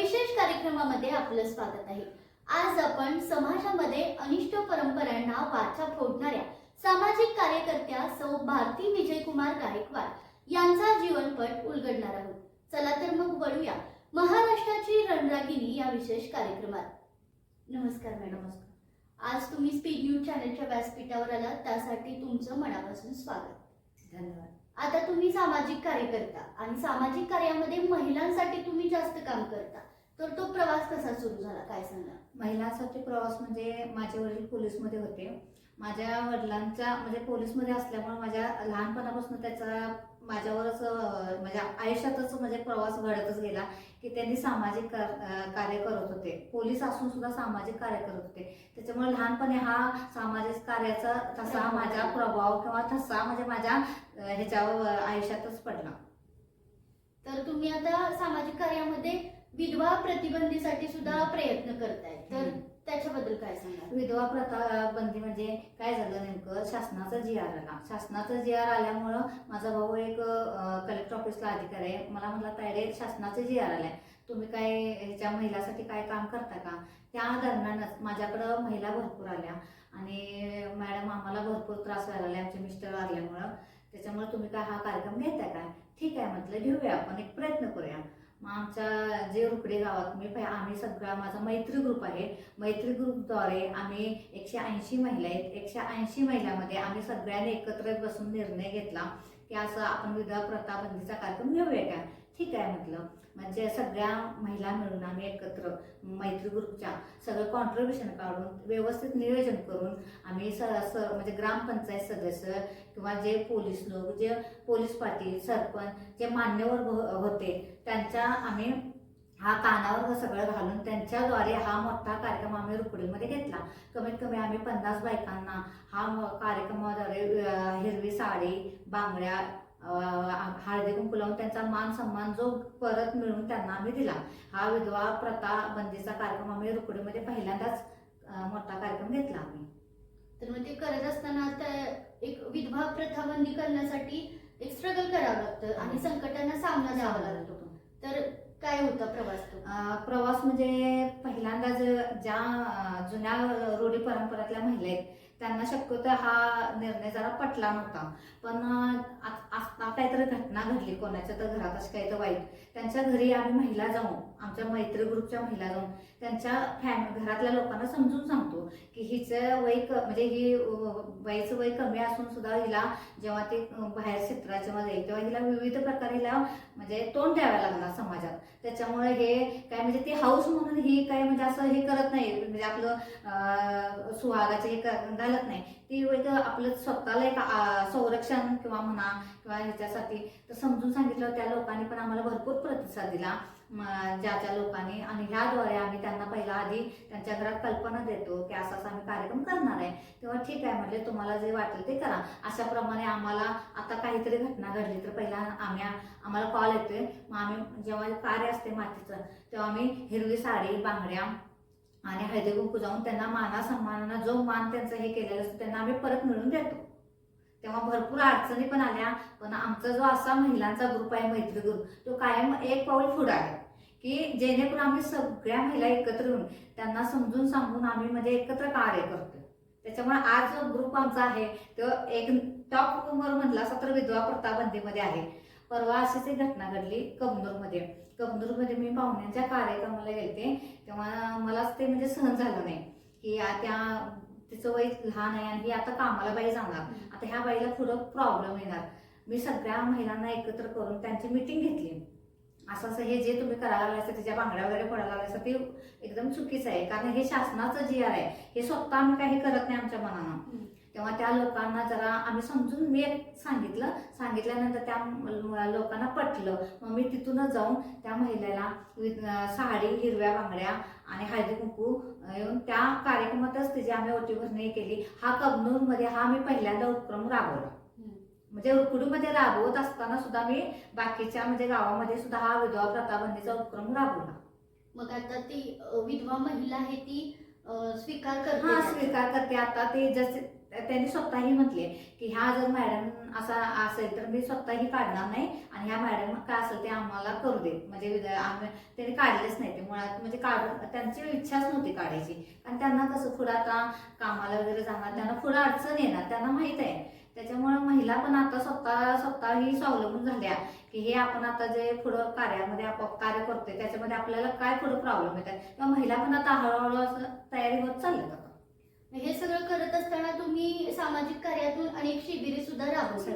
विशेष कार्यक्रमामध्ये आपलं स्वागत आहे. आज आपण समाजामध्ये अनिष्ट परंपरांना वाचा फोडणाऱ्या सामाजिक कार्यकर्त्या सौ भारती विजयकुमार गायकवाड यांचा जीवनपट उलगडणार आहोत. चला तर मग वळूया महाराष्ट्राची रणरागिणी या विशेष कार्यक्रमात. नमस्कार मॅडम. नमस्कार. आज तुम्ही स्पीड न्यूज चॅनलच्या व्यासपीठावर आलात त्यासाठी तुमचं मनापासून स्वागत. धन्यवाद. आता तुम्ही सामाजिक कार्यकर्ता आणि सामाजिक कार्यामध्ये महिलांसाठी तुम्ही जास्त काम करता. तर तो प्रवास कसा सुरू झाला? काय सांगा महिलांसाठी प्रवास म्हणजे माझे वडील पोलीसमध्ये होते. माझ्या वडिलांचा म्हणजे पोलीसमध्ये असल्यामुळे माझ्या लहानपणापासून त्याचा माझ्यावरच माझ्या आयुष्यातच म्हणजे प्रवास घडतच गेला की त्यांनी सामाजिक कार्य करत होते. पोलीस असून सुद्धा सामाजिक कार्य करत होते. त्याच्यामुळे लहानपणी हा सामाजिक कार्याचा तसा माझा प्रभाव किंवा तसा म्हणजे माझ्या ह्याच्यावर आयुष्यातच पडला. तर तुम्ही आता सामाजिक कार्यामध्ये विधवा प्रतिबंधीसाठी सुद्धा प्रयत्न करताय. तर. त्याच्याबद्दल काय सांगा विधवा प्रथा बंदी म्हणजे काय झालं नेमकं? शासनाचा जी आर आला. शासनाचा जी आर आल्यामुळं माझा भाऊ एक कलेक्टर ऑफिसला अधिकारी आहे. मला म्हणला तायडे शासनाचं जी आर आलाय. तुम्ही काय ह्याच्या महिलासाठी काय काम करता का? त्या दरम्यानच माझ्याकडं महिला भरपूर आल्या. आणि मॅडम आम्हाला भरपूर त्रास व्हायला लागले. आमचे मिस्टर आल्यामुळं त्याच्यामुळे तुम्ही काय हा कार्यक्रम घेताय काय? ठीक आहे म्हटलं घेऊया. आपण एक प्रयत्न करूया. मग आमच्या जे रुकडे गावात मी पाहि आम्ही सगळा माझा मैत्री ग्रुप आहे. मैत्री ग्रुपद्वारे आम्ही एकशे ऐंशी महिला आहेत. एकशे ऐंशी महिलामध्ये आम्ही सगळ्यांनी एकत्र बसून निर्णय घेतला की असं आपण विधवा प्रथा बंदीचा कार्यक्रम घेऊया का? ठीक आहे म्हटलं. म्हणजे सगळ्या महिला मिळून आम्ही एकत्र मैत्री ग्रुपच्या सगळं कॉन्ट्रीब्युशन काढून व्यवस्थित नियोजन करून आम्ही स स- म्हणजे ग्रामपंचायत सदस्य किंवा जे पोलीस लोक जे पोलीस पाटील सरपंच जे मान्यवर हो- होते त्यांच्या आम्ही हा कानावर सगळं घालून त्यांच्याद्वारे हा मोठा कार्यक्रम आम्ही रुकडीमध्ये घेतला. कमीत कमी आम्ही पन्नास बायकांना हा म- कार्यक्रमाद्वारे हिरवी साडी बांगड्या हळदी कुंकू लावून त्यांचा मान सन्मान जो परत मिळवून त्यांना आम्ही दिला. हा विधवा प्रथा बंदीचा कार्यक्रम आम्ही रुकडीमध्ये पहिल्यांदाच मोठा कार्यक्रम घेतला आम्ही. तर मग ते करत असताना एक विधवा प्रथा बंदी करण्यासाठी एक स्ट्रगल करावं लागतं आणि संकटांना सामना द्यावा लागतो. तर काय होता प्रवास प्रवास म्हणजे पहिल्यांदा ज- ज्या जुन्या रूढी परंपरातल्या महिला आहेत त्यांना शक्यतो हा निर्णय जरा पटला नव्हता. पण अं, आ- काहीतरी घटना घडली कोणाच्या तर घरात अशी काही तर वाईट. त्यांच्या घरी आम्ही महिला जाऊन आमच्या मैत्री ग्रुपच्या महिला जाऊन त्यांच्या फॅमिली घरातल्या लोकांना समजून सांगतो की हिचं वय क म्हणजे ही अं, बाईचं वय कमी असून सुद्धा हिला जेव्हा ते बाहेर क्षेत्राच्या मध्ये जाईल तेव्हा हिला विविध प्रकारे हिला म्हणजे तोंड द्यावं लागणार समाजात. त्याच्यामुळे हे काय म्हणजे ती हाऊस म्हणून ही काय म्हणजे असं हे करत नाही म्हणजे आपलं सुहागाचं हे कर- घालत नाही. ती एक आपलं स्वतःला एक संरक्षण किंवा म्हणा किंवा ह्याच्यासाठी. तर समजून सांगितलं त्या लोकांनी पण आम्हाला भरपूर प्रतिसाद दिला. ज्या ज्या लोकांनी. आणि ह्याद्वारे आम्ही त्यांना पहिला आधी त्यांच्या घरात कल्पना देतो की असा असा आम्ही कार्यक्रम करणार आहे. तेव्हा ठीक आहे म्हणजे तुम्हाला जे वाटेल ते करा. अशाप्रमाणे आम्हाला आता काहीतरी घटना घडली. तर पहिला आम्ही आम्हाला कॉल येतोय. मग आम्ही जेव्हा कार्य असते मातीचं तेव्हा आम्ही हिरवी साडी बांगड्या आणि हळदी कुंकू जाऊन त्यांना माना सन्मानानं जो मान त्यांचं हे केलेलं असतं त्यांना आम्ही परत मिळवून देतो. तेव्हा भरपूर अडचणी पण आल्या पण आमचा जो असा महिलांचा ग्रुप आहे मैत्री ग्रुप तो कायम एक पाऊल पुढे आहे. की जेणेकरून आम्ही सगळ्या महिला एकत्र येऊन त्यांना समजून सांगून आम्ही म्हणजे एकत्र कार्य करतो त्याच्यामुळे आज जो ग्रुप आमचा आहे तो एक टॉप वर म्हटला तर विधवा प्रताबंदीमध्ये आहे. परवा अशीच एक घटना घडली कबनूरमध्ये. कबनूरमध्ये मी पाहुण्यांच्या कार्यक्रमाला गेलते तेव्हा मलाच ते म्हणजे सहन झालं नाही. की त्या तिचं वय लहान आहे आणि ही आता कामाला बाई जाणार. आता ह्या बाईला पुढं प्रॉब्लेम येणार. मी सगळ्या महिलांना एकत्र करून त्यांची मिटिंग घेतली. असं असं हे जे तुम्ही करायला लागलाय तिच्या बांगड्या वगैरे पडायला लागलाय ते एकदम चुकीचं आहे. कारण हे शासनाचं जी आर आहे. हे स्वतः आम्ही काही करत नाही आमच्या मनानं. तेव्हा त्या लोकांना जरा आम्ही समजून मी एक सांगितलं. सांगितल्यानंतर त्या लोकांना पटलं. मग मी तिथूनच जाऊन त्या महिलेला साडी हिरव्या बांगड्या आणि हळदी कुंकू येऊन त्या कार्यक्रमातच तिची आम्ही ओटी भरणी केली. हा कबनूरमध्ये हा मी पहिल्यांदा उपक्रम राबवला. म्हणजे रुकडीमध्ये राबवत असताना सुद्धा मी बाकीच्या म्हणजे गावामध्ये सुद्धा हा विधवा प्रथा बंदीचा उपक्रम राबवला. मग आता ती विधवा महिला आहे ती स्वीकार करते हा. स्वीकार करते. आता ते जसे त्यांनी स्वतःही म्हटले की ह्या जर मॅडम असा असेल तर मी स्वतःही काढणार नाही आणि ह्या मॅडम काय असं ते आम्हाला करू दे म्हणजे आम्ही त्यांनी काढलेच नाही. ते मुळात म्हणजे काढून त्यांची इच्छाच नव्हती काढायची. कारण त्यांना कसं पुढं आता कामाला वगैरे जाणार त्यांना पुढं अडचण येणार त्यांना माहीत आहे. त्याच्यामुळे महिला पण आता स्वतः स्वतःही स्वावलंबून झाल्या की हे आपण आता जे पुढं कार्यामध्ये आपण कार्य करतोय त्याच्यामध्ये आपल्याला काय पुढं प्रॉब्लेम येतात? किंवा महिला पण आता हळूहळू असं तयारी होत चालल्या हे सगळं करत असताना तुम्ही सामाजिक कार्यातून अनेक शिबिरे सुद्धा राबवली.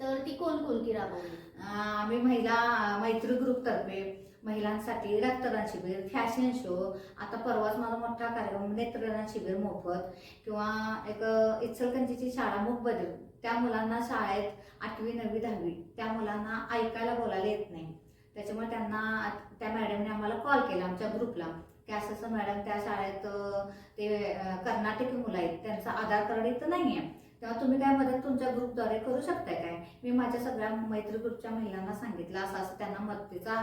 तर ती कोणकोणती राबवली? अं, आम्ही महिला मैत्री ग्रुप तर्फे महिलांसाठी रक्तदान शिबिर फॅशन शो आता परवाच माझा मोठा कार्यक्रम नेत्रदान शिबिर मोफत किंवा एक अं, इचलकरंजीची शाळा मूक बदल. त्या मुलांना शाळेत आठवी नववी दहावी त्या मुलांना ऐकायला बोलायला येत नाही. त्याच्यामुळे त्यांना त्या मॅडमने आम्हाला कॉल केला आमच्या ग्रुपला की असं असं मॅडम त्या शाळेत ते कर्नाटकी मुलं आहेत त्यांचं आधार कार्ड इथं नाही आहे तेव्हा तुम्ही काय मदत तुमच्या ग्रुपद्वारे करू शकताय काय? मी माझ्या सगळ्या मैत्री ग्रुपच्या महिलांना सांगितलं असं असं त्यांना मदतीचा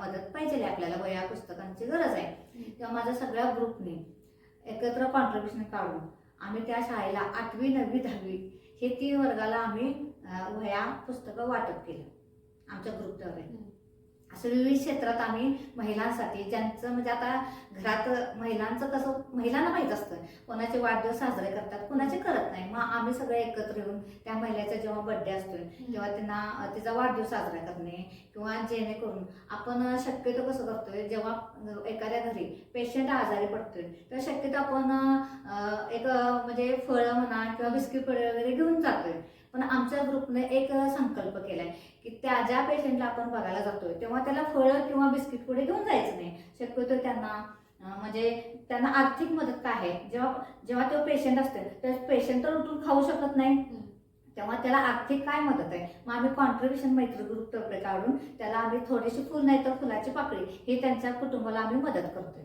मदत पाहिजे आपल्याला वया पुस्तकांची गरज आहे. तेव्हा माझ्या सगळ्या ग्रुपने एकत्र कॉन्ट्रीब्युशन काढून आम्ही त्या शाळेला आठवी नववी दहावी हे तीन वर्गाला आम्ही वह्या पुस्तकं वाटप केलं आमच्या ग्रुपद्वारे. असं विविध क्षेत्रात आम्ही महिलांसाठी ज्यांचं म्हणजे आता घरात महिलांचं कसं महिलांना माहीत असतं कोणाचे वाढदिवस साजरे करतात कोणाचे करत नाही. मग आम्ही सगळे एकत्र येऊन त्या महिलेचा जेव्हा बड्डे असतोय तेव्हा त्यांना तिचा वाढदिवस साजरा करणे किंवा जेणेकरून आपण शक्यतो कसं करतोय जेव्हा एखाद्या घरी पेशंट आजारी पडतोय तेव्हा शक्यतो आपण एक म्हणजे फळं म्हणा किंवा बिस्किट फळे वगैरे घेऊन जातोय. पण आमच्या ग्रुपने एक संकल्प केलाय की त्या ज्या पेशंटला आपण बघायला जातोय तेव्हा त्याला फळं किंवा बिस्किट पुढे घेऊन जायचं नाही. शक्यतो त्यांना म्हणजे त्यांना आर्थिक मदत काय आहे. जेव्हा जेव्हा तो पेशंट असते तर पेशंट तर उठून खाऊ शकत नाही. तेव्हा त्याला आर्थिक काय मदत आहे? मग आम्ही कॉन्ट्रीब्युशन मैत्री ग्रुप तर्फे काढून त्याला आम्ही थोडीशी फुल नाही तर फुलाची पाकळी हे त्यांच्या कुटुंबाला आम्ही मदत करतोय.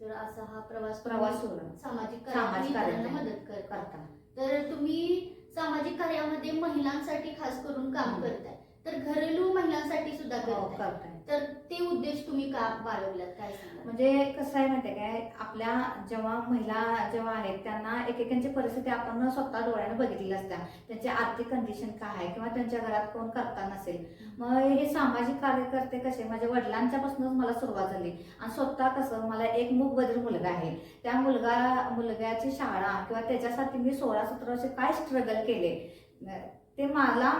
तर असा हा प्रवास प्रवास सामाजिक सामाजिक. मदत करता तर तुम्ही सामाजिक कार्यामध्ये महिलांसाठी खास करून काम. करताय. तर घरेलू महिलांसाठी सुद्धा हो, करताय. तर ते उद्देश तुम्ही का बाळगलात? काय म्हणजे कसं आहे माहितीये काय? आपल्या जेव्हा महिला जेव्हा आहेत त्यांना एकेकांची परिस्थिती आपण स्वतः डोळ्याने बघितली असत्या. त्यांची आर्थिक कंडिशन काय आहे किंवा त्यांच्या घरात कोण करता नसेल. मग हे सामाजिक कार्यकर्ते कसे माझ्या वडिलांच्यापासूनच मला सुरुवात झाली. आणि स्वतः कसं मला एक मूक बधीर मुलगा आहे. त्या मुलगा मुलग्याची शाळा किंवा त्याच्यासाठी मी सोळा सतरा वर्ष काय स्ट्रगल केले? ते मला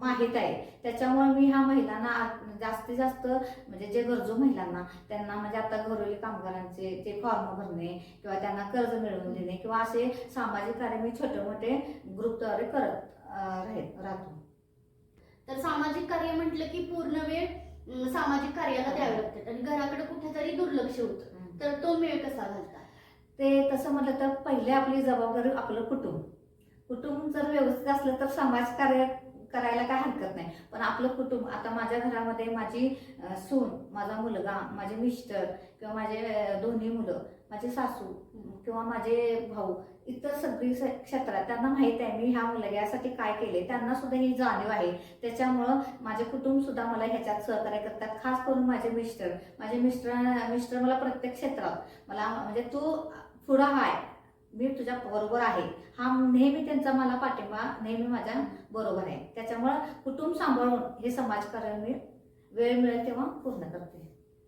माहीत आहे. त्याच्यामुळे मी ह्या महिलांना आ- जास्तीत जास्त म्हणजे जे गरजू महिलांना त्यांना म्हणजे आता घरोली कामगारांचे ते फॉर्म भरणे किंवा त्यांना कर्ज मिळवून देणे किंवा असे सामाजिक कार्य मी छोटे मोठे ग्रुपद्वारे करत राहतो. तर सामाजिक कार्य म्हटलं की पूर्ण वेळ सामाजिक कार्याला द्यावे लागतात आणि घराकडे कुठेतरी दुर्लक्ष होतं. तर तो मेळ कसा घालता? ते तसं म्हटलं तर पहिले आपली जबाबदारी आपलं कुटुंब. कुटुंब जर व्यवस्थित असलं तर समाजकार्य करायला काय हरकत नाही. पण आपलं कुटुंब आता माझ्या घरामध्ये माझी सून माझा मुलगा माझे मिस्टर किंवा माझे दोन्ही मुलं माझे सासू किंवा माझे भाऊ इतर सगळी क्षेत्रात त्यांना माहीत आहे मी ह्या मुलग्यासाठी काय केले त्यांना सुद्धा ही जाणीव आहे. त्याच्यामुळं माझे कुटुंब सुद्धा मला ह्याच्यात सहकार्य करतात. खास करून माझे मिस्टर. माझे मिस्टर मिस्टर मला प्रत्येक क्षेत्रात मला म्हणजे तू पुढं हाय. मी तुझ्या बरोबर आहे. हा नेहमी त्यांचा मला पाठिंबा नेहमी माझ्या बरोबर आहे. त्याच्यामुळं कुटुंब सांभाळून हे समाजकार्य मी वेळ मिळेल तेव्हा पूर्ण करते.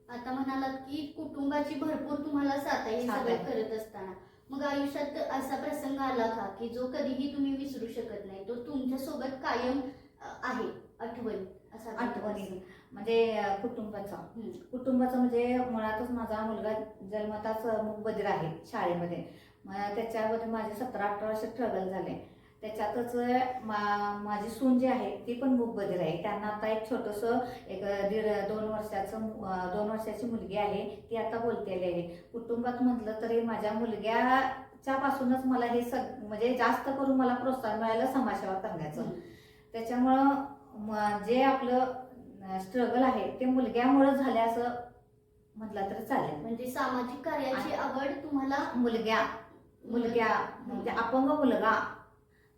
आता म्हणालात की कुटुंबाची भरपूर तुम्हाला साथ आहे सगळं. करत असताना. मग आयुष्यात असा प्रसंग आला का की जो कधीही तुम्ही विसरू शकत नाही तो तुमच्यासोबत कायम आहे आठवण? असा आठवणी म्हणजे कुटुंबाचा. कुटुंबाचं म्हणजे मुळातच माझा मुलगा जन्मताच बधीर आहे शाळेमध्ये. मग त्याच्यामध्ये माझे सतरा अठरा वर्ष स्ट्रगल झाले. त्याच्यातच मा माझी सून जी आहे ती पण मूक बधीर आहे. त्यांना आता एक छोटंसं एक दीड दोन वर्षाचं दोन वर्षाची मुलगी आहे ती आता बोलतेली आहे. कुटुंबात म्हटलं तरी माझ्या मुलग्याच्या पासूनच मला हे सग म्हणजे जास्त करून मला प्रोत्साहन मिळालं समाजसेवा करण्याचं. त्याच्यामुळं जे आपलं स्ट्रगल आहे ते मुलग्यामुळं झाले असं म्हटलं तरी चालेल. म्हणजे सामाजिक कार्याची आवड तुम्हाला मुलग्या. मुलग्या म्हणजे अपंग मुलगा.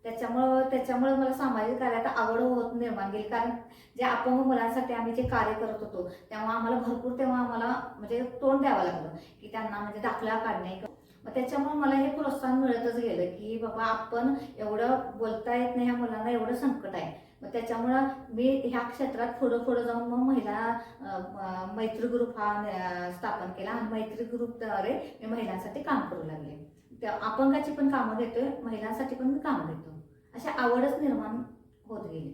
त्याच्यामुळं त्याच्यामुळे मला सामाजिक कार्यात आवड होत निर्माण गेली कारण जे अपंग मुलांसाठी आम्ही जे कार्य करत होतो तेव्हा आम्हाला भरपूर तेव्हा आम्हाला म्हणजे तोंड द्यावं लागलं की त्यांना म्हणजे दाखला काढणे. मग त्याच्यामुळे मला हे प्रोत्साहन मिळतच गेलं की बाबा आपण एवढं बोलता येत नाही ह्या मुलांना एवढं संकट आहे. मग त्याच्यामुळं मी ह्या क्षेत्रात पुढं पुढं जाऊन मग महिला मैत्री ग्रुप हा स्थापन केला. आणि मैत्री ग्रुपद्वारे मी महिलांसाठी काम करू लागले. त्या अपंगाची पण कामं घेतोय महिलांसाठी पण मी कामं घेतो अशा आवडच निर्माण होत गेली.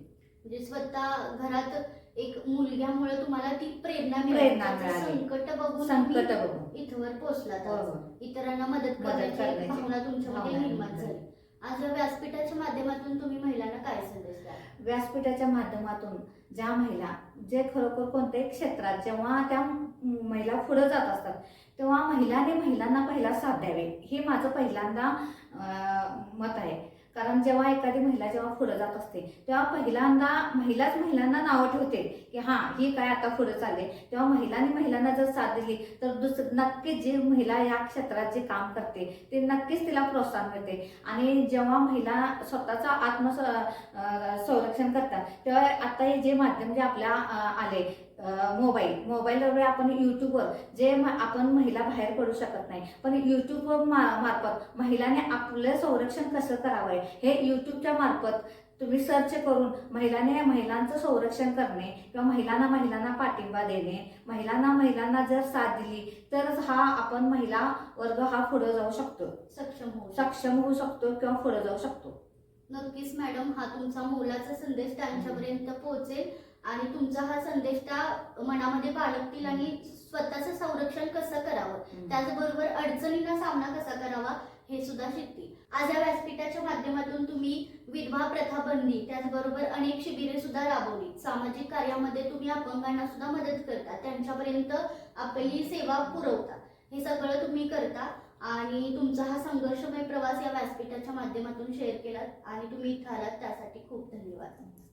म्हणजे स्वतः घरात एक मुलग्यामुळे तुम्हाला ती प्रेरणा प्रेरणा मिळाली मिळाली. संकट बघून संकट बघून. इथवर पोहोचलात आज. हो. इतरांना मदत मदत करण्याची करण्याची भावना तुमच्यामध्ये भावना निर्माण निर्माण झाली. आज या व्यासपीठाच्या माध्यमातून तुम्ही महिलांना काय संदेश द्याल? व्यासपीठाच्या माध्यमातून ज्या महिला जे खरोखर कोणत्याही क्षेत्रात जेव्हा त्या महिला पुढे जात असतात तेव्हा महिलाने महिलांना पहिला साथ द्यावे. हे माझं पहिल्यांदा मत आहे. कारण जेव्हा एखादी महिला जेव्हा पुढे जात असते तेव्हा पहिल्यांदा महिलाच महिलांना नावं ठेवते की हां ही काय आता पुढे चालले तेव्हा महिलांनी महिलांना जर साथ दिली तर दुस नक्कीच जी महिला या क्षेत्रात जे काम करते ते नक्कीच तिला प्रोत्साहन मिळते. आणि जेव्हा महिला स्वतःचा आत्म संरक्षण करतात तेव्हा आता हे जे माध्यम जे आपल्या आले मोबाईल. मोबाईलवर आपण युट्यूबवर जे आपण महिला बाहेर पडू शकत नाही पण युट्यूब मा- मार्फत महिलाने आपलं संरक्षण कसं करावं हे युट्यूबच्या मार्फत तुम्ही सर्च करून महिलाने महिलांचं संरक्षण करणे किंवा महिलांना महिलांना पाठिंबा देणे महिलांना महिलांना जर साथ दिली तरच हा आपण महिला वर्ग हा पुढे जाऊ शकतो. सक्षम होऊ शकतो. सक्षम होऊ शकतो किंवा पुढे जाऊ शकतो. नक्कीच मॅडम. हा तुमचा मोलाचा संदेश त्यांच्यापर्यंत पोहोचेल. आणि तुमचा हा संदेश त्या मनामध्ये बाळगतील आणि स्वतःचं संरक्षण कसं करावं? त्याचबरोबर अडचणींना सामना कसा करावा हे सुद्धा शिकतील. आज या व्यासपीठाच्या माध्यमातून तुम्ही विधवा प्रथा बंदी त्याचबरोबर अनेक शिबिरे सुद्धा राबवली. सामाजिक कार्यामध्ये तुम्ही अपंगांना सुद्धा मदत करता. त्यांच्यापर्यंत आपली सेवा पुरवता. हे सगळं तुम्ही करता आणि तुमचा हा संघर्षमय प्रवास या व्यासपीठाच्या माध्यमातून शेअर केलात आणि तुम्ही इथं आलात. त्यासाठी खूप धन्यवाद.